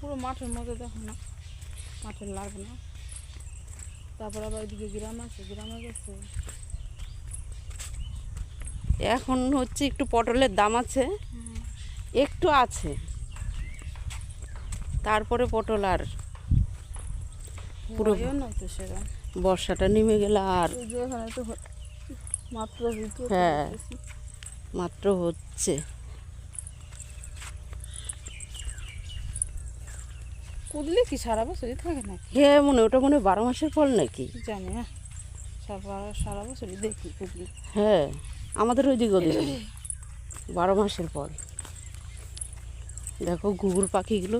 পুরো মাঠের মধ্যে দেখো না মাঠের লাগবে না। তারপর আবার এদিকে গ্রাম আছে গ্রামে গেছে। এখন হচ্ছে একটু পটলের দাম আছে একটু আছে। তারপরে পটল আর পুরো- বর্ষাটা নেমে গেলে আর মাত্র হ্যাঁ। মাত্র হচ্ছে। কুদলে কি সারা বছরই থাকে না হ্যাঁ মনে ওটা মনে বারো মাসের ফল নাকি? জানি হ্যাঁ সারা সারা বছরই দেখি কুদলি হ্যাঁ আমাদের ওইদিকে ওদিকে বারো মাসের ফল। দেখো ঘুঘুর পাখিগুলো।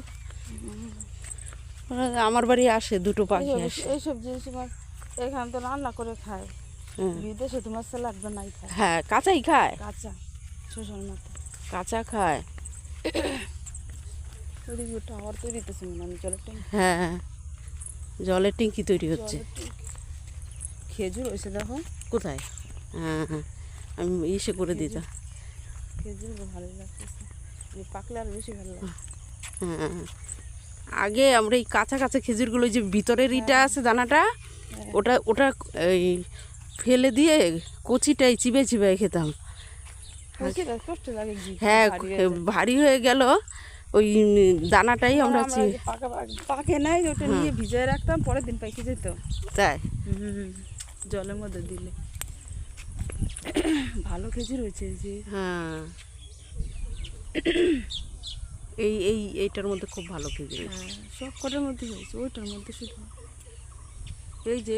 আমার বাড়ি আসে দুটো পাখি এইসব- আসে। এইসব জিনিস তোমার এখানে তো রান্না করে খায়। হ্যাঁ। বিদেশে তোমার স্যালাড বানাই খায়। হ্যাঁ কাঁচাই খায়? কাঁচা শোষণ মতো কাঁচা খায়। ওইদিকে টাওয়ার তৈরি হতেছে মনে জলের ট্যাঙ্ক। হ্যাঁ জলের ট্যাঙ্কি তৈরি হচ্ছে। খেজুর হয়েছে দেখো। কোথায়? হ্যাঁ হ্যাঁ আমি ইসে করে দিতাম খেজুর ভালো লাগতেছে। পাকলে আর বেশি ভালো লাগে। হ্যাঁ আগে আমরা এই কাঁচা কাঁচা খেজুরগুলো যে ভিতরের ইটা আছে দানাটা ওটা ওটা এই ফেলে দিয়ে কচিটাই চিবে চিবে খেতাম। হ্যাঁ হয়ে। ভারী হয়ে গেল। ওই দানাটাই আমরা পাকা নাই ওটা নিয়ে ভিজিয়ে রাখতাম পরের দিন পাইকে যেত। তাই? হুম, জলের মধ্যে দিলে। ভালো খেজুর হয়েছে যে। হ্যাঁ। এই এই এইটার মধ্যে খুব ভালো খেজুর। হ্যাঁ, সব কটার মধ্যে হয়েছে ওইটার মধ্যে শুধু। এই যে